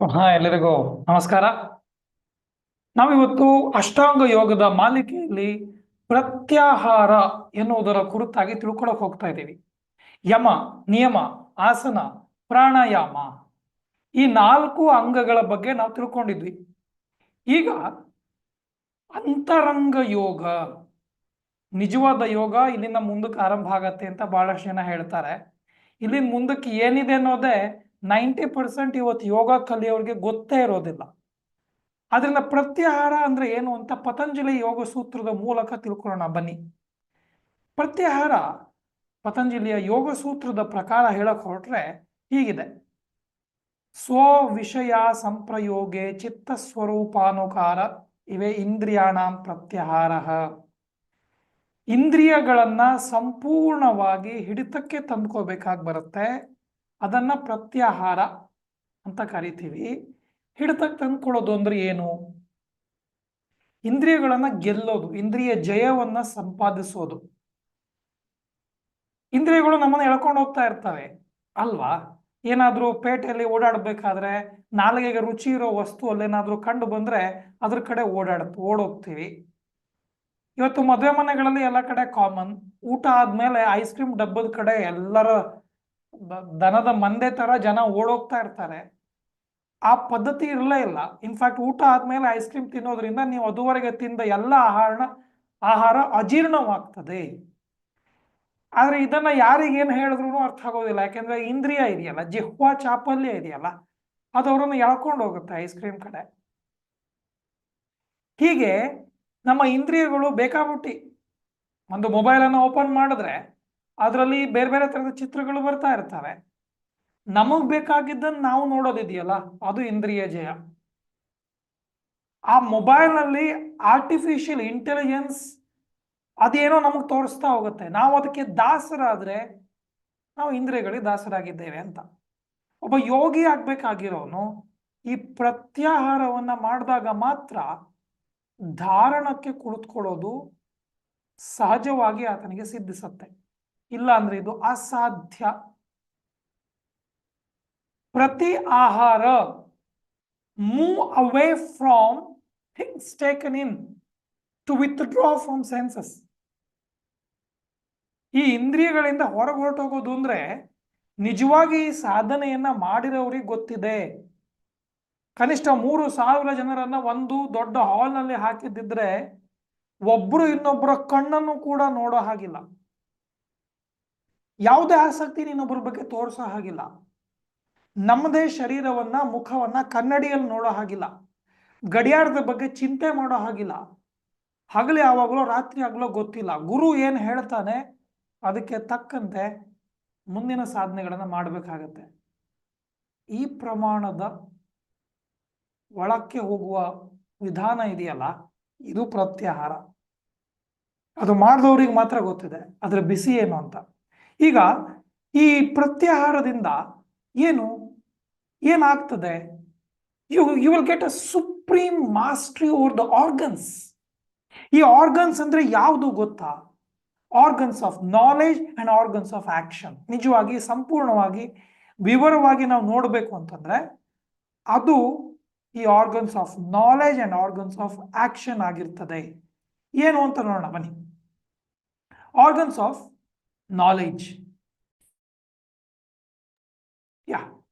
ಹಾ ಎಲ್ಲರಿಗೂ. ನಮಸ್ಕಾರ. ನಾವಿವತ್ತು ಅಷ್ಟಾಂಗ ಯೋಗದ ಮಾಲಿಕೆಯಲ್ಲಿ ಪ್ರತ್ಯಾಹಾರ ಎನ್ನುವುದರ ಕುರಿತಾಗಿ ತಿಳ್ಕೊಳಕ್ ಹೋಗ್ತಾ ಇದ್ದೀವಿ. ಯಮ, ನಿಯಮ, ಆಸನ, ಪ್ರಾಣಾಯಾಮ ಈ ನಾಲ್ಕು ಅಂಗಗಳ ಬಗ್ಗೆ ನಾವು ತಿಳ್ಕೊಂಡಿದ್ವಿ. ಈಗ ಅಂತರಂಗ ಯೋಗ, ನಿಜವಾದ ಯೋಗ ಇಲ್ಲಿಂದ ಮುಂದಕ್ಕೆ ಆರಂಭ ಆಗತ್ತೆ ಅಂತ ಬಹಳಷ್ಟು ಜನ ಹೇಳ್ತಾರೆ. ಇಲ್ಲಿಂದ ಮುಂದಕ್ಕೆ ಏನಿದೆ ಅನ್ನೋದೇ ನೈಂಟಿ ಪರ್ಸೆಂಟ್ ಇವತ್ತು ಯೋಗ ಕಲಿಯೋರಿಗೆ ಗೊತ್ತೇ ಇರೋದಿಲ್ಲ. ಅದರಿಂದ ಪ್ರತ್ಯಾಹಾರ ಅಂದ್ರೆ ಏನು ಅಂತ ಪತಂಜಲಿ ಯೋಗ ಸೂತ್ರದ ಮೂಲಕ ತಿಳ್ಕೊಳ್ಳೋಣ ಬನ್ನಿ. ಪ್ರತ್ಯಾಹಾರ ಪತಂಜಲಿಯ ಯೋಗ ಸೂತ್ರದ ಪ್ರಕಾರ ಹೇಳಕ್ ಹೊರಟ್ರೆ ಹೀಗಿದೆ. ಸ್ವ ವಿಷಯ ಸಂಪ್ರಯೋಗೆ ಚಿತ್ತ ಸ್ವರೂಪಾನುಕಾರ ಇವೆ ಇಂದ್ರಿಯಾಣಾಂ ಪ್ರತ್ಯಾಹಾರ. ಇಂದ್ರಿಯಗಳನ್ನ ಸಂಪೂರ್ಣವಾಗಿ ಹಿಡಿತಕ್ಕೆ ತಂದ್ಕೋಬೇಕಾಗಿ ಬರುತ್ತೆ. ಅದನ್ನ ಪ್ರತ್ಯಾಹಾರ ಅಂತ ಕರಿತೀವಿ. ಹಿಡಿತಕ್ಕೆ ತಂದ್ಕೊಳ್ಳೋದು ಅಂದ್ರೆ ಏನು? ಇಂದ್ರಿಯಗಳನ್ನ ಗೆಲ್ಲೋದು, ಇಂದ್ರಿಯ ಜಯವನ್ನ ಸಂಪಾದಿಸೋದು. ಇಂದ್ರಿಯಗಳು ನಮ್ಮನ್ನ ಎಳ್ಕೊಂಡು ಹೋಗ್ತಾ ಇರ್ತವೆ. ಅಲ್ವಾ? ಏನಾದ್ರೂ ಪೇಟೆಯಲ್ಲಿ ಓಡಾಡ್ಬೇಕಾದ್ರೆ, ನಾಲಿಗೆಗೆ ರುಚಿ ಇರೋ ವಸ್ತು ಅಲ್ಲೇನಾದ್ರೂ ಕಂಡು ಬಂದ್ರೆ ಅದ್ರ ಕಡೆ ಓಡಾಡ್, ಓಡೋಗ್ತೀವಿ. ಇವತ್ತು ಮದುವೆ ಮನೆಗಳಲ್ಲಿ ಎಲ್ಲ ಕಡೆ ಕಾಮನ್ ಊಟ ಆದ್ಮೇಲೆ ಐಸ್ ಕ್ರೀಮ್ ಡಬ್ಬದ ಕಡೆ ಎಲ್ಲರ ದನದ ಮಂದೆ ತರ ಜನ ಓಡೋಗ್ತಾ ಇರ್ತಾರೆ. ಆ ಪದ್ಧತಿ ಇರಲೇ ಇಲ್ಲ. ಇನ್ಫ್ಯಾಕ್ಟ್ ಊಟ ಆದ್ಮೇಲೆ ಐಸ್ ಕ್ರೀಮ್ ತಿನ್ನೋದ್ರಿಂದ ನೀವು ಅದುವರೆಗೆ ತಿಂದ ಎಲ್ಲ ಆಹಾರ ಆಹಾರ ಅಜೀರ್ಣವಾಗ್ತದೆ. ಆದ್ರೆ ಇದನ್ನ ಯಾರಿಗೇನು ಹೇಳಿದ್ರು ಅರ್ಥ ಆಗೋದಿಲ್ಲ. ಯಾಕೆಂದ್ರೆ ಇಂದ್ರಿಯ ಇದೆಯಲ್ಲ, ಜಿಹ್ವಾ ಚಾಪಲ್ಯ ಇದೆಯಲ್ಲ, ಅದು ಅವರನ್ನು ಎಳ್ಕೊಂಡು ಹೋಗುತ್ತೆ ಐಸ್ ಕ್ರೀಮ್ ಕಡೆ. ಹೀಗೆ ನಮ್ಮ ಇಂದ್ರಿಯಗಳು ಬೇಕಾಬಿಟ್ಟಿ. ಒಂದು ಮೊಬೈಲ್ ಅನ್ನು ಓಪನ್ ಮಾಡಿದ್ರೆ ಅದರಲ್ಲಿ ಬೇರೆ ಬೇರೆ ತರದ ಚಿತ್ರಗಳು ಬರ್ತಾ ಇರ್ತವೆ. ನಮಗ್ ಬೇಕಾಗಿದ್ದನ್ನ ನಾವು ನೋಡೋದಿದೆಯಲ್ಲ, ಅದು ಇಂದ್ರಿಯ ಜಯ. ಆ ಮೊಬೈಲ್ನಲ್ಲಿ ಆರ್ಟಿಫಿಷಿಯಲ್ ಇಂಟೆಲಿಜೆನ್ಸ್ ಅದೇನೋ ನಮಗ್ ತೋರಿಸ್ತಾ ಹೋಗುತ್ತೆ. ನಾವು ಅದಕ್ಕೆ ದಾಸರಾದ್ರೆ ನಾವು ಇಂದ್ರಿಯಗಳಿಗೆ ದಾಸರಾಗಿದ್ದೇವೆ ಅಂತ. ಒಬ್ಬ ಯೋಗಿ ಆಗ್ಬೇಕಾಗಿರೋನು ಈ ಪ್ರತ್ಯಾಹಾರವನ್ನ ಮಾಡಿದಾಗ ಮಾತ್ರ ಧಾರಣಕ್ಕೆ ಕುಳಿತುಕೊಳ್ಳೋದು ಸಹಜವಾಗಿ ಆತನಿಗೆ ಸಿದ್ಧಿಸುತ್ತೆ. ಇಲ್ಲ ಅಂದ್ರೆ ಇದು ಅಸಾಧ್ಯ. ಪ್ರತಿ ಆಹಾರ move away from things taken in to withdraw from senses ಈ ಇಂದ್ರಿಯಗಳಿಂದ ಹೊರಗೆ ಹೊರಟೋಗೋದು ಅಂದ್ರೆ ನಿಜವಾಗಿ ಈ ಸಾಧನೆಯನ್ನ ಮಾಡಿರೋರಿಗೆ ಗೊತ್ತಿದೆ. ಕನಿಷ್ಠ ಮೂರು ಸಾವಿರ ಜನರನ್ನ ಒಂದು ದೊಡ್ಡ ಹಾಲ್ನಲ್ಲಿ ಹಾಕಿದ್ದಿದ್ರೆ ಒಬ್ರು ಇನ್ನೊಬ್ಬರ ಕಣ್ಣನ್ನು ಕೂಡ ನೋಡೋ ಹಾಗಿಲ್ಲ. ಯಾವುದೇ ಆಸಕ್ತಿ ಇನ್ನೊಬ್ಬರ ಬಗ್ಗೆ ತೋರಿಸೋ ಹಾಗಿಲ್ಲ. ನಮ್ಮದೇ ಶರೀರವನ್ನ, ಮುಖವನ್ನ ಕನ್ನಡಿಯಲ್ಲಿ ನೋಡೋ ಹಾಗಿಲ್ಲ. ಗಡಿಯಾರದ ಬಗ್ಗೆ ಚಿಂತೆ ಮಾಡೋ ಹಾಗಿಲ್ಲ. ಹಗಲು ಯಾವಾಗಲೋ, ರಾತ್ರಿ ಆಗಲೋ ಗೊತ್ತಿಲ್ಲ. ಗುರು ಏನು ಹೇಳ್ತಾನೆ, ಅದಕ್ಕೆ ತಕ್ಕಂತೆ ಮುಂದಿನ ಸಾಧನೆಗಳನ್ನು ಮಾಡಬೇಕಾಗತ್ತೆ. ಈ ಪ್ರಮಾಣದ ಒಳಕ್ಕೆ ಹೋಗುವ ವಿಧಾನ ಇದೆಯಲ್ಲ, ಇದು ಪ್ರತ್ಯಾಹಾರ. ಅದು ಮಾಡಿದವ್ರಿಗೆ ಮಾತ್ರ ಗೊತ್ತಿದೆ ಅದರ ಬಿಸಿ ಏನು ಅಂತ. ಈಗ ಈ ಪ್ರತ್ಯಾಹಾರದಿಂದ ಏನು ಏನಾಗ್ತದೆ? You you will get a supreme mastery over the organs ಈ ಆರ್ಗನ್ಸ್ ಅಂದ್ರೆ ಯಾವುದು ಗೊತ್ತಾ? Organs of knowledge and organs of action ನಿಜವಾಗಿ, ಸಂಪೂರ್ಣವಾಗಿ, ವಿವರವಾಗಿ ನಾವು ನೋಡಬೇಕು ಅಂತಂದ್ರೆ, ಅದು ಈ organs of knowledge and organs of action ಆಗಿರ್ತದೆ. ಏನು ಅಂತ ನೋಡೋಣ, ಬನ್ನಿ. Organs of knowledge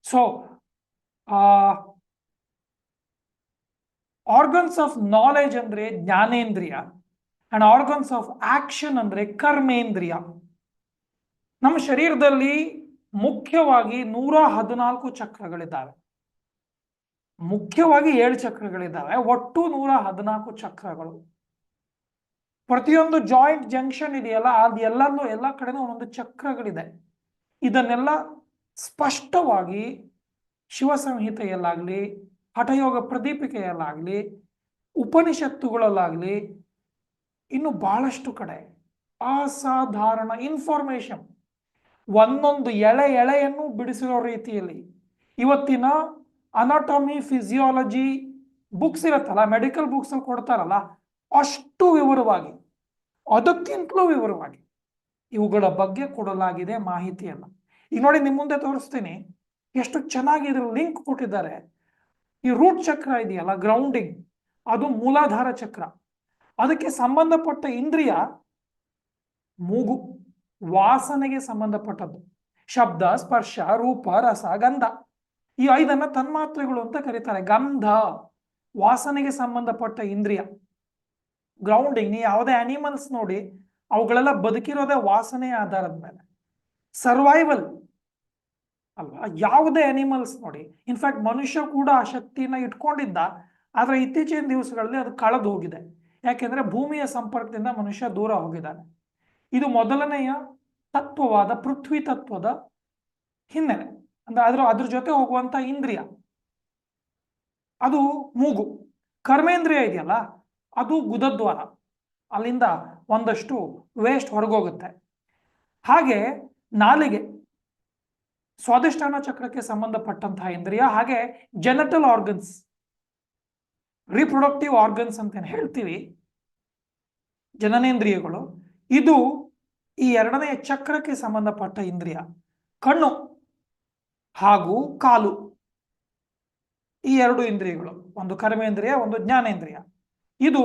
so so organs of knowledge ಅಂದ್ರೆ ಜ್ಞಾನೇಂದ್ರಿಯ ಅಂಡ್ ಆರ್ಗನ್ಸ್ ಆಫ್ ಆಕ್ಷನ್ ಅಂದ್ರೆ ಕರ್ಮೇಂದ್ರಿಯ ನಮ್ಮ ಶರೀರದಲ್ಲಿ ಮುಖ್ಯವಾಗಿ ನೂರ ಹದಿನಾಲ್ಕು ಚಕ್ರಗಳಿದ್ದಾವೆ. ಮುಖ್ಯವಾಗಿ ಏಳು ಚಕ್ರಗಳಿದ್ದಾವೆ. ಒಟ್ಟು ನೂರ ಹದಿನಾಲ್ಕು ಚಕ್ರಗಳು. ಪ್ರತಿಯೊಂದು ಜಾಯಿಂಟ್ ಜಂಕ್ಷನ್ ಇದೆಯಲ್ಲ, ಅದು ಎಲ್ಲಲ್ಲೂ ಎಲ್ಲ ಕಡೆನೂ ಒಂದೊಂದು ಚಕ್ರಗಳಿದೆ. ಇದನ್ನೆಲ್ಲ ಸ್ಪಷ್ಟವಾಗಿ ಶಿವಸಂಹಿತೆಯಲ್ಲಾಗಲಿ, ಹಠಯೋಗ ಪ್ರದೀಪಿಕೆಯಲ್ಲಾಗಲಿ, ಉಪನಿಷತ್ತುಗಳಲ್ಲಾಗಲಿ, ಇನ್ನು ಬಹಳಷ್ಟು ಕಡೆ ಅಸಾಧಾರಣ ಇನ್ಫಾರ್ಮೇಶನ್ ಒಂದೊಂದು ಎಳೆ ಎಳೆಯನ್ನು ಬಿಡಿಸಿರೋ ರೀತಿಯಲ್ಲಿ. ಇವತ್ತಿನ ಅನಾಟಮಿ ಫಿಸಿಯಾಲಜಿ ಬುಕ್ಸ್ ಇರುತ್ತಲ್ಲ ಮೆಡಿಕಲ್ ಬುಕ್ಸಲ್ಲಿ ಕೊಡ್ತಾರಲ್ಲ ಅಷ್ಟು ವಿವರವಾಗಿ, ಅದಕ್ಕಿಂತಲೂ ವಿವರವಾಗಿ ಇವುಗಳ ಬಗ್ಗೆ ಕೊಡಲಾಗಿದೆ ಮಾಹಿತಿಯನ್ನು. ಈಗ ನೋಡಿ ನಿಮ್ಮ ಮುಂದೆ ತೋರಿಸ್ತೀನಿ, ಎಷ್ಟು ಚೆನ್ನಾಗಿ ಇದ್ರ ಲಿಂಕ್ ಕೊಟ್ಟಿದ್ದಾರೆ. ಈ ರೂಟ್ ಚಕ್ರ ಇದೆಯಲ್ಲ ಗ್ರೌಂಡಿಂಗ್ ಅದು ಮೂಲಾಧಾರ ಚಕ್ರ. ಅದಕ್ಕೆ ಸಂಬಂಧಪಟ್ಟ ಇಂದ್ರಿಯ, ಮೂಗು, ವಾಸನೆಗೆ ಸಂಬಂಧಪಟ್ಟದ್ದು. ಶಬ್ದ, ಸ್ಪರ್ಶ, ರೂಪ, ರಸ, ಗಂಧ. ಈ ಐದನ್ನ ತನ್ಮಾತ್ರೆಗಳು ಅಂತ ಕರೀತಾರೆ. ಗಂಧ, ವಾಸನೆಗೆ ಸಂಬಂಧಪಟ್ಟ ಇಂದ್ರಿಯ. ಗ್ರೌಂಡಿಂಗ್ ನೀವು ಯಾವುದೇ ಅನಿಮಲ್ಸ್ ನೋಡಿ, ಅವುಗಳೆಲ್ಲ ಬದುಕಿರೋದೇ ವಾಸನೆ ಆಧಾರದ ಮೇಲೆ. ಸರ್ವೈವಲ್ ಅಲ್ವಾ? ಯಾವುದೇ ಅನಿಮಲ್ಸ್ ನೋಡಿ ಇನ್ಫ್ಯಾಕ್ಟ್ ಮನುಷ್ಯ ಕೂಡ ಆ ಶಕ್ತಿಯನ್ನ ಇಟ್ಕೊಂಡಿದ್ದ, ಆದರೆ ಇತ್ತೀಚಿನ ದಿವಸಗಳಲ್ಲಿ ಅದು ಕಳೆದು ಹೋಗಿದೆ. ಯಾಕೆಂದ್ರೆ ಭೂಮಿಯ ಸಂಪರ್ಕದಿಂದ ಮನುಷ್ಯ ದೂರ ಹೋಗಿದ್ದಾನೆ. ಇದು ಮೊದಲನೆಯ ತತ್ವವಾದ ಪೃಥ್ವಿ ತತ್ವದ ಹಿನ್ನೆಲೆ. ಅಂದ್ರೆ ಅದ್ರ ಅದ್ರ ಜೊತೆ ಹೋಗುವಂತ ಇಂದ್ರಿಯ. ಅದು ಮೂಗು. ಕರ್ಮೇಂದ್ರಿಯ ಇದೆಯಲ್ಲ ಅದು ಗುದದ್ವಾರ. ಅಲ್ಲಿಂದ ಒಂದಷ್ಟು ವೇಸ್ಟ್ ಹೊರಗೋಗುತ್ತೆ. ಹಾಗೆ ನಾಲಿಗೆ ಸ್ವಾದಿಷ್ಠಾನ ಚಕ್ರಕ್ಕೆ ಸಂಬಂಧಪಟ್ಟಂತಹ ಇಂದ್ರಿಯ, ಹಾಗೆ ಜೆನಟಲ್ ಆರ್ಗನ್ಸ್ ರಿಪ್ರೊಡಕ್ಟಿವ್ ಆರ್ಗನ್ಸ್ ಅಂತ ಹೇಳ್ತೀವಿ, ಜನನೇಂದ್ರಿಯಗಳು. ಇದು ಈ ಎರಡನೆಯ ಚಕ್ರಕ್ಕೆ ಸಂಬಂಧಪಟ್ಟ ಇಂದ್ರಿಯ. ಕಣ್ಣು ಹಾಗೂ ಕಾಲು. ಈ ಎರಡು ಇಂದ್ರಿಯಗಳು, ಒಂದು ಕರ್ಮೇಂದ್ರಿಯ, ಒಂದು ಜ್ಞಾನೇಂದ್ರಿಯ. ಇದು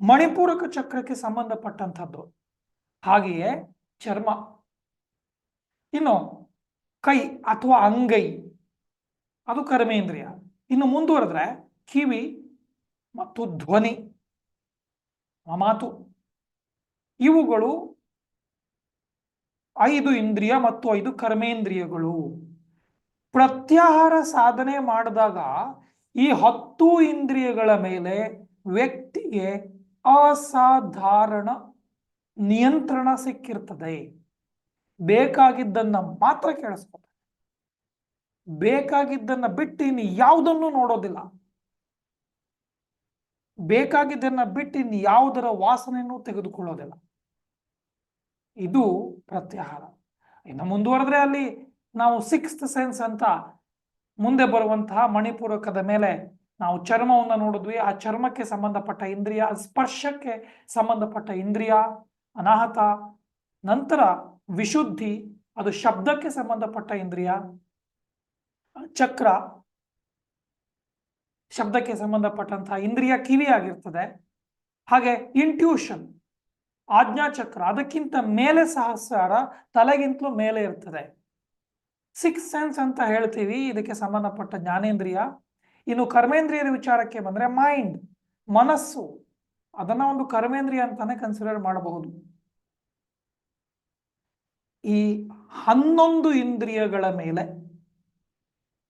ಮಣಿಪೂರಕ ಚಕ್ರಕ್ಕೆ ಸಂಬಂಧಪಟ್ಟಂಥದ್ದು. ಹಾಗೆಯೇ ಚರ್ಮ, ಇನ್ನು ಕೈ ಅಥವಾ ಅಂಗೈ, ಅದು ಕರ್ಮೇಂದ್ರಿಯ. ಇನ್ನು ಮುಂದುವರೆದ್ರೆ ಕಿವಿ ಮತ್ತು ಧ್ವನಿ, ಮಾತು, ಇವುಗಳು ಐದು ಇಂದ್ರಿಯ ಮತ್ತು ಐದು ಕರ್ಮೇಂದ್ರಿಯಗಳು. ಪ್ರತ್ಯಾಹಾರ ಸಾಧನೆ ಮಾಡಿದಾಗ ಈ ಹತ್ತು ಇಂದ್ರಿಯಗಳ ಮೇಲೆ ವ್ಯಕ್ತಿಗೆ ಅಸಾಧಾರಣ ನಿಯಂತ್ರಣ ಸಿಕ್ಕಿರ್ತದೆ. ಬೇಕಾಗಿದ್ದನ್ನ ಮಾತ್ರ ಕೇಳಿಸ್ಬೋದು ಬೇಕಾಗಿದ್ದನ್ನ ಬಿಟ್ಟು ಇನ್ನು ಯಾವುದನ್ನು ನೋಡೋದಿಲ್ಲ. ಬೇಕಾಗಿದ್ದನ್ನ ಬಿಟ್ಟು ಇನ್ನು ಯಾವುದರ ವಾಸನೆಯನ್ನು ತೆಗೆದುಕೊಳ್ಳೋದಿಲ್ಲ. ಇದು ಪ್ರತ್ಯಾಹಾರ. ಇನ್ನು ಮುಂದುವರೆದ್ರೆ ಅಲ್ಲಿ ನಾವು ಸಿಕ್ಸ್ತ್ ಸೆನ್ಸ್ ಅಂತ ಮುಂದೆ ಬರುವಂತಹ ಮಣಿಪೂರಕದ ಮೇಲೆ ನಾವು ಚರ್ಮವನ್ನು ನೋಡಿದ್ವಿ. ಆ ಚರ್ಮಕ್ಕೆ ಸಂಬಂಧಪಟ್ಟ ಇಂದ್ರಿಯ, ಸ್ಪರ್ಶಕ್ಕೆ ಸಂಬಂಧಪಟ್ಟ ಇಂದ್ರಿಯ, ಅನಾಹತ, ನಂತರ ವಿಶುದ್ಧಿ, ಅದು ಶಬ್ದಕ್ಕೆ ಸಂಬಂಧಪಟ್ಟ ಇಂದ್ರಿಯ, ಚಕ್ರ, ಶಬ್ದಕ್ಕೆ ಸಂಬಂಧಪಟ್ಟಂತಹ ಇಂದ್ರಿಯ ಕಿವಿ ಆಗಿರ್ತದೆ. ಹಾಗೆ ಇಂಟ್ಯೂಷನ್ ಆಜ್ಞಾಚಕ್ರ ಅದಕ್ಕಿಂತ ಮೇಲೆ ಸಹಸ್ರಾರ ತಲೆಗಿಂತಲೂ ಮೇಲೆ ಇರ್ತದೆ. ಸಿಕ್ಸ್ ಸೆನ್ಸ್ ಅಂತ ಹೇಳ್ತೀವಿ. ಇದಕ್ಕೆ ಸಂಬಂಧಪಟ್ಟ ಜ್ಞಾನೇಂದ್ರಿಯ. ಇನ್ನು ಕರ್ಮೇಂದ್ರಿಯದ ವಿಚಾರಕ್ಕೆ ಬಂದ್ರೆ ಮೈಂಡ್ ಮನಸ್ಸು, ಅದನ್ನ ಒಂದು ಕರ್ಮೇಂದ್ರಿಯ ಅಂತಾನೆ ಕನ್ಸಿಡರ್ ಮಾಡಬಹುದು. ಈ ಹನ್ನೊಂದು ಇಂದ್ರಿಯಗಳ ಮೇಲೆ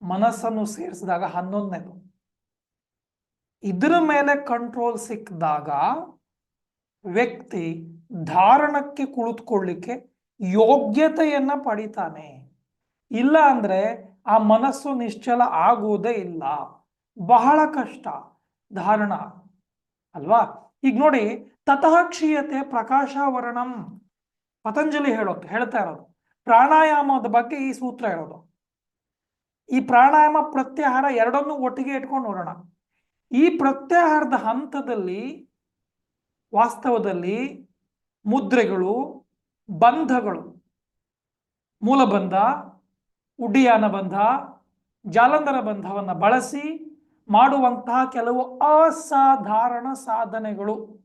ಮನಸ್ಸನ್ನು ಸೇರಿಸಿದಾಗ ಹನ್ನೊಂದನೇದು. ಇದರ ಮೇಲೆ ಕಂಟ್ರೋಲ್ ಸಿಕ್ಕಿದಾಗ ವ್ಯಕ್ತಿ ಧಾರಣಕ್ಕೆ ಕುಳಿತುಕೊಳ್ಳಿಕ್ಕೆ ಯೋಗ್ಯತೆಯನ್ನ ಪಡಿತಾನೆ. ಇಲ್ಲ ಅಂದ್ರೆ ಆ ಮನಸ್ಸು ನಿಶ್ಚಲ ಆಗುವುದೇ ಇಲ್ಲ. ಬಹಳ ಕಷ್ಟ ಧಾರಣ, ಅಲ್ವಾ? ಈಗ ನೋಡಿ ತತಃ ಕ್ಷೀಯತೆ ಪ್ರಕಾಶವರ್ಣಂ. ಪತಂಜಲಿ ಹೇಳೋದು, ಹೇಳ್ತಾ ಇರೋದು. ಪ್ರಾಣಾಯಾಮದ ಬಗ್ಗೆ ಈ ಸೂತ್ರ ಹೇಳೋದು. ಈ ಪ್ರಾಣಾಯಾಮ ಪ್ರತ್ಯಾಹಾರ ಎರಡನ್ನೂ ಒಟ್ಟಿಗೆ ಇಟ್ಕೊಂಡು ನೋಡೋಣ. ಈ ಪ್ರತ್ಯಾಹಾರದ ಹಂತದಲ್ಲಿ, ವಾಸ್ತವದಲ್ಲಿ ಮುದ್ರೆಗಳು, ಬಂಧಗಳು, ಮೂಲಬಂಧ, ಉಡ್ಡಿಯಾನ ಬಂಧ, ಜಾಲಂಧರ ಬಂಧವನ್ನು ಬಳಸಿ ಮಾಡುವಂತಹ ಕೆಲವು ಅಸಾಧಾರಣ ಸಾಧನೆಗಳು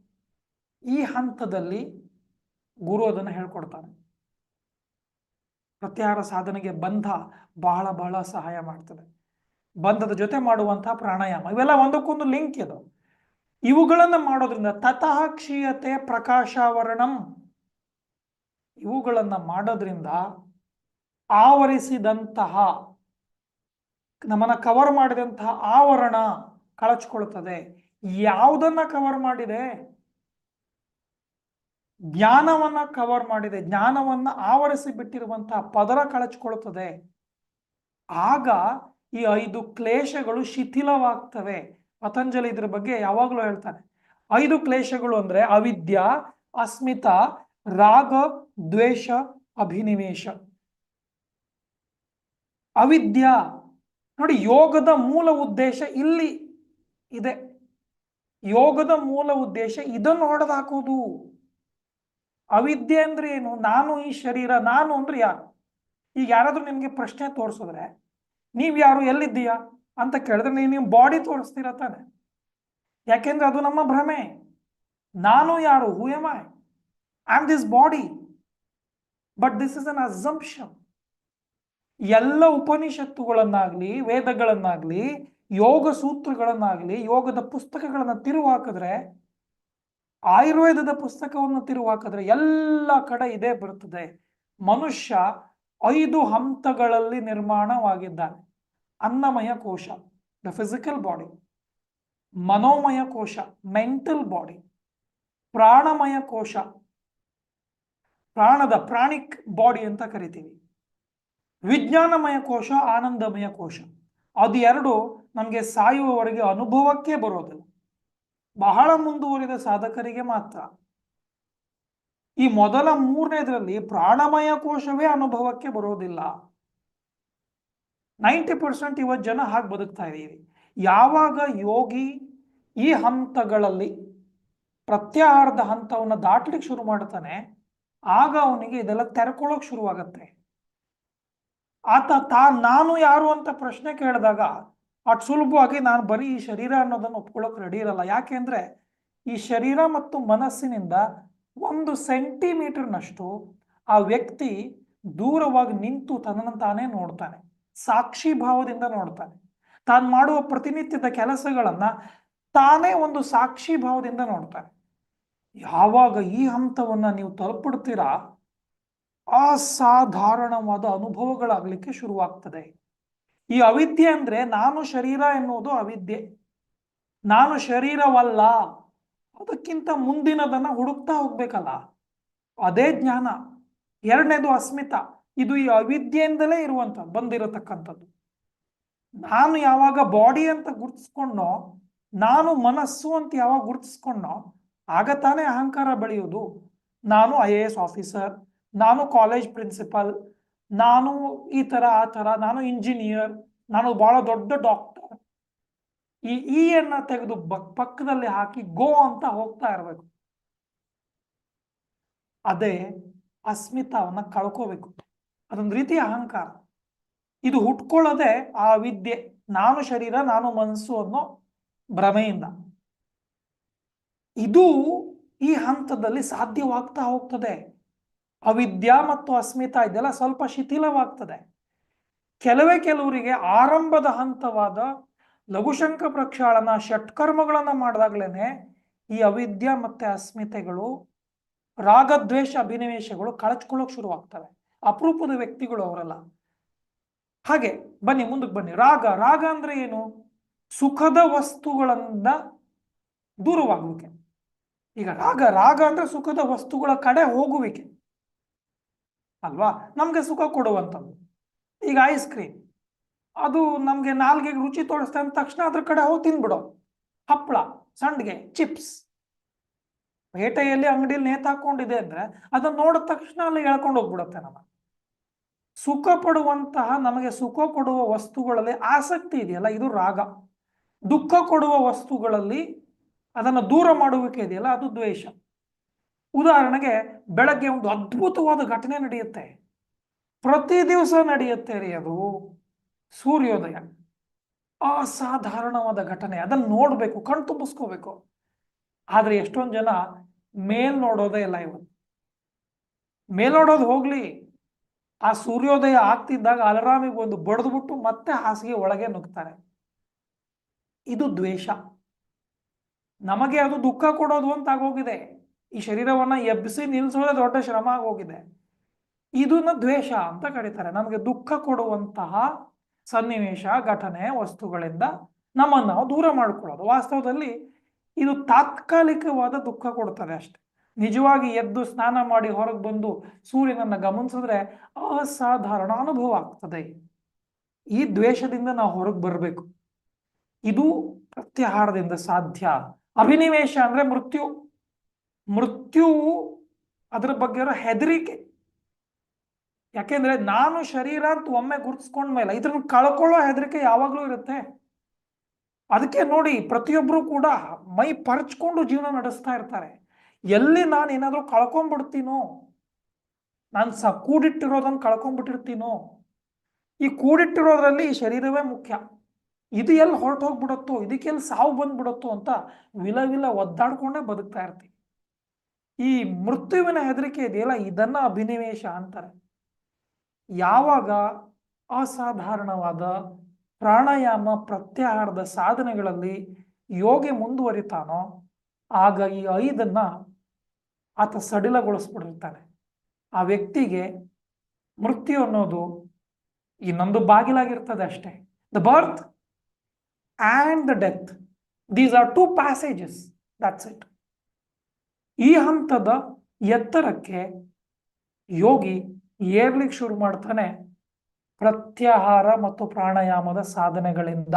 ಈ ಹಂತದಲ್ಲಿ ಗುರು ಅದನ್ನು ಹೇಳ್ಕೊಡ್ತಾನೆ. ಪ್ರತ್ಯಾಹಾರ ಸಾಧನೆಗೆ ಬಂಧ ಬಹಳ ಬಹಳ ಸಹಾಯ ಮಾಡ್ತದೆ. ಬಂಧದ ಜೊತೆ ಮಾಡುವಂತಹ ಪ್ರಾಣಾಯಾಮ ಇವೆಲ್ಲ ಒಂದಕ್ಕೊಂದು ಲಿಂಕ್ ಇದು. ಇವುಗಳನ್ನು ಮಾಡೋದ್ರಿಂದ ತತಃ ಕ್ಷೀಯತೆ ಪ್ರಕಾಶಾವರಣಂ. ಇವುಗಳನ್ನು ಮಾಡೋದ್ರಿಂದ ಆವರಿಸಿದಂತಹ ನಮ್ಮನ್ನ ಕವರ್ ಮಾಡಿದಂತಹ ಆವರಣ ಕಳಚಿಕೊಳ್ಳುತ್ತದೆ. ಯಾವುದನ್ನ ಕವರ್ ಮಾಡಿದೆ? ಜ್ಞಾನವನ್ನ ಕವರ್ ಮಾಡಿದೆ. ಜ್ಞಾನವನ್ನ ಆವರಿಸಿ ಬಿಟ್ಟಿರುವಂತಹ ಪದರ ಕಳಚಿಕೊಳ್ಳುತ್ತದೆ. ಆಗ ಈ ಐದು ಕ್ಲೇಶಗಳು ಶಿಥಿಲವಾಗ್ತವೆ. ಪತಂಜಲಿ ಇದ್ರ ಬಗ್ಗೆ ಯಾವಾಗಲೂ ಹೇಳ್ತಾನೆ. ಐದು ಕ್ಲೇಶಗಳು ಅಂದ್ರೆ ಅವಿದ್ಯ, ಅಸ್ಮಿತ, ರಾಗ, ದ್ವೇಷ, ಅಭಿನಿವೇಶ. ಅವಿದ್ಯ ನೋಡಿ, ಯೋಗದ ಮೂಲ ಉದ್ದೇಶ ಇಲ್ಲಿ ಇದೆ. ಯೋಗದ ಮೂಲ ಉದ್ದೇಶ ಇದನ್ನು ಹೊಡೆದಾಕೋದು ಅವಿದ್ಯೆ ಅಂದ್ರೆ ಏನು? ನಾನು ಈ ಶರೀರ, ನಾನು ಅಂದ್ರೆ ಯಾರು? ಈಗ ಯಾರಾದ್ರೂ ನಿಮ್ಗೆ ಪ್ರಶ್ನೆ ತೋರಿಸಿದ್ರೆ, ನೀವು ಯಾರು, ಎಲ್ಲಿದ್ದೀಯಾ ಅಂತ ಕೇಳಿದ್ರೆ ನೀವು ನಿಮ್ಮ ಬಾಡಿ ತೋರಿಸ್ತೀರ ತಾನೆ. ಯಾಕೆಂದ್ರೆ ಅದು ನಮ್ಮ ಭ್ರಮೆ. ನಾನು ಯಾರು? Who am I am this body but this is an assumption ಎಲ್ಲ ಉಪನಿಷತ್ತುಗಳನ್ನಾಗ್ಲಿ, ವೇದಗಳನ್ನಾಗ್ಲಿ, ಯೋಗ ಸೂತ್ರಗಳನ್ನಾಗ್ಲಿ, ಯೋಗದ ಪುಸ್ತಕಗಳನ್ನ ತಿರುವಾಕಿದ್ರೆ, ಆಯುರ್ವೇದದ ಪುಸ್ತಕವನ್ನು ತಿರುವಾಕಿದ್ರೆ ಎಲ್ಲ ಕಡೆ ಇದೇ ಬರುತ್ತದೆ ಮನುಷ್ಯ ಐದು ಹಂತಗಳಲ್ಲಿ ನಿರ್ಮಾಣವಾಗಿದ್ದಾನೆ. ಅನ್ನಮಯ ಕೋಶ ದ ಫಿಸಿಕಲ್ ಬಾಡಿ ಮನೋಮಯ ಕೋಶ ಮೆಂಟಲ್ ಬಾಡಿ ಪ್ರಾಣಮಯ ಕೋಶ, ಪ್ರಾಣದ ಪ್ರಾಣಿಕ್ ಬಾಡಿ ಅಂತ ಕರಿತೀವಿ. ವಿಜ್ಞಾನಮಯ ಕೋಶ, ಆನಂದಮಯ ಕೋಶ. ಅದು ಎರಡು ನಮಗೆ ಸಾಯುವವರೆಗೆ ಅನುಭವಕ್ಕೆ ಬರೋದಿಲ್ಲ ಬಹಳ ಮುಂದುವರಿದ ಸಾಧಕರಿಗೆ ಮಾತ್ರ. ಈ ಮೊದಲ ಮೂರನೇದರಲ್ಲಿ ಪ್ರಾಣಮಯ ಕೋಶವೇ ಅನುಭವಕ್ಕೆ ಬರೋದಿಲ್ಲ. ನೈಂಟಿ ಪರ್ಸೆಂಟ್ ಇವತ್ತು ಜನ ಹಾಗೆ ಬದುಕ್ತಾ ಇದ್ದೀವಿ. ಯಾವಾಗ ಯೋಗಿ ಈ ಹಂತಗಳಲ್ಲಿ ಪ್ರತ್ಯಾಹಾರದ ಹಂತವನ್ನು ದಾಟ್ಲಿಕ್ಕೆ ಶುರು ಮಾಡ್ತಾನೆ, ಆಗ ಅವನಿಗೆ ಇದೆಲ್ಲ ತೆರ್ಕೊಳ್ಳೋಕೆ ಶುರುವಾಗತ್ತೆ. ಆತ ತಾ ನಾನು ಯಾರು ಅಂತ ಪ್ರಶ್ನೆ ಕೇಳಿದಾಗ ಅಟ್ ಸುಲಭವಾಗಿ ನಾನು ಬರೀ ಈ ಶರೀರ ಅನ್ನೋದನ್ನು ಒಪ್ಕೊಳ್ಳೋಕೆ ರೆಡಿ ಇರಲ್ಲ. ಯಾಕೆಂದ್ರೆ ಈ ಶರೀರ ಮತ್ತು ಮನಸ್ಸಿನಿಂದ ಒಂದು ಸೆಂಟಿಮೀಟರ್ನಷ್ಟು ಆ ವ್ಯಕ್ತಿ ದೂರವಾಗಿ ನಿಂತು ತನ್ನನ್ನು ತಾನೇ ನೋಡ್ತಾನೆ. ಸಾಕ್ಷಿ ಭಾವದಿಂದ ನೋಡ್ತಾನೆ. ತಾನು ಮಾಡುವ ಪ್ರತಿನಿತ್ಯದ ಕೆಲಸಗಳನ್ನ ತಾನೇ ಒಂದು ಸಾಕ್ಷಿ ಭಾವದಿಂದ ನೋಡ್ತಾನೆ. ಯಾವಾಗ ಈ ಹಂತವನ್ನು ನೀವು ತಲುಪಿಡ್ತೀರಾ ಅಸಾಧಾರಣವಾದ ಅನುಭವಗಳಾಗಲಿಕ್ಕೆ ಶುರುವಾಗ್ತದೆ. ಈ ಅವಿದ್ಯೆ ಅಂದ್ರೆ ನಾನು ಶರೀರ ಎನ್ನುವುದು ಅವಿದ್ಯೆ. ನಾನು ಶರೀರವಲ್ಲ, ಅದಕ್ಕಿಂತ ಮುಂದಿನದನ್ನ ಹುಡುಕ್ತಾ ಹೋಗ್ಬೇಕಲ್ಲ. ಅದೇ ಜ್ಞಾನ. ಎರಡನೇದು ಅಸ್ಮಿತ. ಇದು ಈ ಅವಿದ್ಯೆಯಿಂದಲೇ ಇರುವಂತ, ಬಂದಿರತಕ್ಕಂಥದ್ದು. ನಾನು ಯಾವಾಗ ಬಾಡಿ ಅಂತ ಗುರ್ತಿಸ್ಕೊಂಡೋ ನಾನು ಮನಸ್ಸು ಅಂತ ಯಾವಾಗ ಗುರ್ತಿಸ್ಕೊಂಡೋ ಆಗ ತಾನೇ ಅಹಂಕಾರ ಬೆಳೆಯೋದು. ನಾನು ಐ ಎ ಎಸ್ ಆಫೀಸರ್ ನಾನು ಕಾಲೇಜ್ ಪ್ರಿನ್ಸಿಪಲ್ ನಾನು ಈ ತರ, ಆ ತರ, ನಾನು ಇಂಜಿನಿಯರ್ ನಾನು ಬಹಳ ದೊಡ್ಡ ಡಾಕ್ಟರ್ ಈ ಈ ಅನ್ನ ತೆಗೆದು ಬಕ್ ಪಕ್ಕದಲ್ಲಿ ಹಾಕಿ ಗೋ ಅಂತ ಹೋಗ್ತಾ ಇರಬೇಕು. ಅದೇ ಅಸ್ಮಿತಾವನ್ನ ಕಳ್ಕೋಬೇಕು. ಅದೊಂದು ರೀತಿಯ ಅಹಂಕಾರ. ಇದು ಹುಟ್ಕೊಳ್ಳೋದೆ ಆ ವಿದ್ಯೆ, ನಾನು ಶರೀರ, ನಾನು ಮನಸ್ಸು ಅನ್ನೋ ಭ್ರಮೆಯಿಂದ. ಇದು ಈ ಹಂತದಲ್ಲಿ ಸಾಧ್ಯವಾಗ್ತಾ ಹೋಗ್ತದೆ. ಅವಿದ್ಯಾ ಮತ್ತು ಅಸ್ಮಿತಾ ಇದೆಲ್ಲ ಸ್ವಲ್ಪ ಶಿಥಿಲವಾಗ್ತದೆ. ಕೆಲವೇ ಕೆಲವರಿಗೆ ಆರಂಭದ ಹಂತವಾದ ಲಘುಶಂಕ ಪ್ರಕ್ಷಾಳನ ಷಟ್ಕರ್ಮಗಳನ್ನು ಮಾಡಿದಾಗ್ಲೇನೆ ಈ ಅವಿದ್ಯಾ ಮತ್ತೆ ಅಸ್ಮಿತೆಗಳು, ರಾಗದ್ವೇಷ ಅಭಿನಿವೇಶಗಳು ಕಳಚ್ಕೊಳ್ಳೋಕೆ ಶುರುವಾಗ್ತವೆ. ಅಪರೂಪದ ವ್ಯಕ್ತಿಗಳು ಅವರೆಲ್ಲ. ಹಾಗೆ ಬನ್ನಿ ಮುಂದಕ್ಕೆ ಬನ್ನಿ. ರಾಗ ರಾಗ ಅಂದ್ರೆ ಏನು? ಸುಖದ ವಸ್ತುಗಳಿಂದ ದೂರವಾಗುವಿಕೆ. ಈಗ ರಾಗ ರಾಗ ಅಂದ್ರೆ ಸುಖದ ವಸ್ತುಗಳ ಕಡೆ ಹೋಗುವಿಕೆ. ಅಲ್ವಾ? ನಮಗೆ ಸುಖ ಕೊಡುವಂಥದ್ದು. ಈಗ ಐಸ್ ಕ್ರೀಮ್ ಅದು ನಮಗೆ ನಾಲ್ಗೆಗೆ ರುಚಿ ತೋರಿಸ್ತಾ ಅಂದ ತಕ್ಷಣ ಅದ್ರ ಕಡೆ ಹೋಗಿ ತಿನ್ಬಿಡೋ. ಹಪ್ಪಳ ಸಂಡ್ಗೆ ಚಿಪ್ಸ್ ಪೇಟೆಯಲ್ಲಿ ಅಂಗಡಿಯಲ್ಲಿ ನೇತಾಕೊಂಡಿದೆ ಅಂದ್ರೆ ಅದನ್ನ ನೋಡಿದ ತಕ್ಷಣ ಅಲ್ಲಿ ಎಳ್ಕೊಂಡು ಹೋಗ್ಬಿಡುತ್ತೆ ನಮ್ಮ ಸುಖ ಪಡುವಂತಹ, ನಮಗೆ ಸುಖ ಕೊಡುವ ವಸ್ತುಗಳಲ್ಲಿ ಆಸಕ್ತಿ ಇದೆಯಲ್ಲ, ಇದು ರಾಗ. ದುಃಖ ಕೊಡುವ ವಸ್ತುಗಳಲ್ಲಿ ಅದನ್ನು ದೂರ ಮಾಡುವಿಕೆ ಇದೆಯಲ್ಲ, ಅದು ದ್ವೇಷ. ಉದಾಹರಣೆಗೆ ಬೆಳಗ್ಗೆ ಒಂದು ಅದ್ಭುತವಾದ ಘಟನೆ ನಡೆಯುತ್ತೆ. ಪ್ರತಿ ದಿವಸ ನಡೆಯುತ್ತೆ ರೀ ಅದು. ಸೂರ್ಯೋದಯ. ಅಸಾಧಾರಣವಾದ ಘಟನೆ. ಅದನ್ನು ನೋಡ್ಬೇಕು ಕಣ್ ತುಂಬಿಸ್ಕೋಬೇಕು. ಆದರೆ ಎಷ್ಟೊಂದು ಜನ ಮೇಲ್ ನೋಡೋದೇ ಇಲ್ಲ ಇವತ್ತು. ಮೇಲ್ ನೋಡೋದು ಹೋಗ್ಲಿ. ಆ ಸೂರ್ಯೋದಯ ಆಗ್ತಿದ್ದಾಗ ಅಲರಾಮಿಗೆ ಒಂದು ಬಡಿದ್ಬಿಟ್ಟು ಮತ್ತೆ ಹಾಸಿಗೆ ಒಳಗೆ ನುಗ್ತಾರೆ. ಇದು ದ್ವೇಷ. ನಮಗೆ ಅದು ದುಃಖ ಕೊಡೋದು ಅಂತ ಆಗೋಗಿದೆ. ಈ ಶರೀರವನ್ನ ಎಬ್ಬಿಸಿ ನಿಲ್ಲಿಸೋದೆ ದೊಡ್ಡ ಶ್ರಮ ಆಗೋಗಿದೆ. ಇದನ್ನ ದ್ವೇಷ ಅಂತ ಕರೀತಾರೆ. ನಮಗೆ ದುಃಖ ಕೊಡುವಂತಹ ಸನ್ನಿವೇಶ, ಘಟನೆ, ವಸ್ತುಗಳಿಂದ ನಮ್ಮನ್ನು ನಾವು ದೂರ ಮಾಡ್ಕೊಳ್ಳೋದು. ವಾಸ್ತವದಲ್ಲಿ ಇದು ತಾತ್ಕಾಲಿಕವಾದ ದುಃಖ ಕೊಡ್ತದೆ ಅಷ್ಟೆ. ನಿಜವಾಗಿ ಎದ್ದು ಸ್ನಾನ ಮಾಡಿ ಹೊರಗೆ ಬಂದು ಸೂರ್ಯನನ್ನು ಗಮನಿಸಿದ್ರೆ ಅಸಾಧಾರಣ ಅನುಭವ ಆಗ್ತದೆ. ಈ ದ್ವೇಷದಿಂದ ನಾವು ಹೊರಗೆ ಬರಬೇಕು. ಇದು ಪ್ರತ್ಯಾಹಾರದಿಂದ ಸಾಧ್ಯ. ಅಭಿನಿವೇಶ ಅಂದ್ರೆ ಮೃತ್ಯು. ಮೃತ್ಯು ಅದ್ರ ಬಗ್ಗೆ ಇರೋ ಹೆದರಿಕೆ. ಯಾಕೆಂದ್ರೆ ನಾನು ಶರೀರ ಅಂತ ಒಮ್ಮೆ ಗುರುತಿಸ್ಕೊಂಡ್ಮೇಲೆ ಇದ್ರನ್ನ ಕಳ್ಕೊಳ್ಳೋ ಹೆದರಿಕೆ ಯಾವಾಗ್ಲೂ ಇರುತ್ತೆ. ಅದಕ್ಕೆ ನೋಡಿ ಪ್ರತಿಯೊಬ್ರು ಕೂಡ ಮೈ ಪರಚ್ಕೊಂಡು ಜೀವನ ನಡೆಸ್ತಾ ಇರ್ತಾರೆ. ಎಲ್ಲಿ ನಾನು ಏನಾದ್ರೂ ಕಳ್ಕೊಂಡ್ಬಿಡ್ತೀನೋ ನಾನು ಸ ಕೂಡಿಟ್ಟಿರೋದನ್ನು ಕಳ್ಕೊಂಡ್ಬಿಟ್ಟಿರ್ತೀನೋ ಈ ಕೂಡಿಟ್ಟಿರೋದ್ರಲ್ಲಿ ಈ ಶರೀರವೇ ಮುಖ್ಯ. ಇದು ಎಲ್ಲಿ ಹೊರಟೋಗ್ಬಿಡತ್ತೋ ಇದಕ್ಕೆಲ್ಲಿ ಸಾವು ಬಂದ್ಬಿಡುತ್ತೋ ಅಂತ ವಿಲ ವಿಲ ಒದ್ದಾಡ್ಕೊಂಡೇ ಬದುಕ್ತಾ ಇರ್ತೀವಿ. ಈ ಮೃತ್ಯುವಿನ ಹೆದರಿಕೆ ಇದೆಯಲ್ಲ? ಇದನ್ನ ಅಭಿನಿವೇಶ ಅಂತಾರೆ. ಯಾವಾಗ ಅಸಾಧಾರಣವಾದ ಪ್ರಾಣಾಯಾಮ ಪ್ರತ್ಯಾಹಾರದ ಸಾಧನೆಗಳಲ್ಲಿ ಯೋಗಿ ಮುಂದುವರಿತಾನೋ, ಆಗ ಈ ಐದನ್ನ ಆತ ಸಡಿಲಗೊಳಿಸ್ಬಿಟ್ಟಿರ್ತಾನೆ. ಆ ವ್ಯಕ್ತಿಗೆ ಮೃತ್ಯು ಅನ್ನೋದು ಇನ್ನೊಂದು ಬಾಗಿಲಾಗಿರ್ತದೆ ಅಷ್ಟೇ. The birth and the death these are two passages that's it ಈ ಹಂತದ ಎತ್ತರಕ್ಕೆ ಯೋಗಿ ಏರ್ಲಿಕ್ಕೆ ಶುರು ಮಾಡ್ತಾನೆ. ಪ್ರತ್ಯಾಹಾರ ಮತ್ತು ಪ್ರಾಣಾಯಾಮದ ಸಾಧನೆಗಳಿಂದ.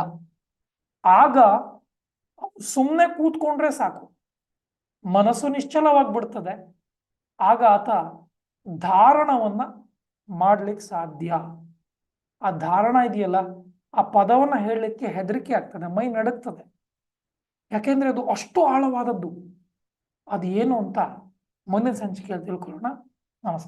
ಆಗ ಸುಮ್ಮನೆ ಕೂತ್ಕೊಂಡ್ರೆ ಸಾಕು. ಮನಸ್ಸು ನಿಶ್ಚಲವಾಗ್ಬಿಡ್ತದೆ. ಆಗ ಆತ ಧಾರಣವನ್ನ ಮಾಡ್ಲಿಕ್ಕೆ ಸಾಧ್ಯ. ಆ ಧಾರಣ ಇದೆಯಲ್ಲ, ಆ ಪದವನ್ನ ಹೇಳಲಿಕ್ಕೆ ಹೆದರಿಕೆ ಆಗ್ತದೆ, ಮೈ ನಡುಗ್ತದೆ. ಯಾಕೆಂದ್ರೆ ಅದು ಅಷ್ಟು ಆಳವಾದದ್ದು. ಅದು ಏನು ಅಂತ ಮುಂದಿನ ಸಂಚಿಕೆಯಲ್ಲಿ ತಿಳ್ಕೊಳ್ಳೋಣ. ನಮಸ್ಕಾರ.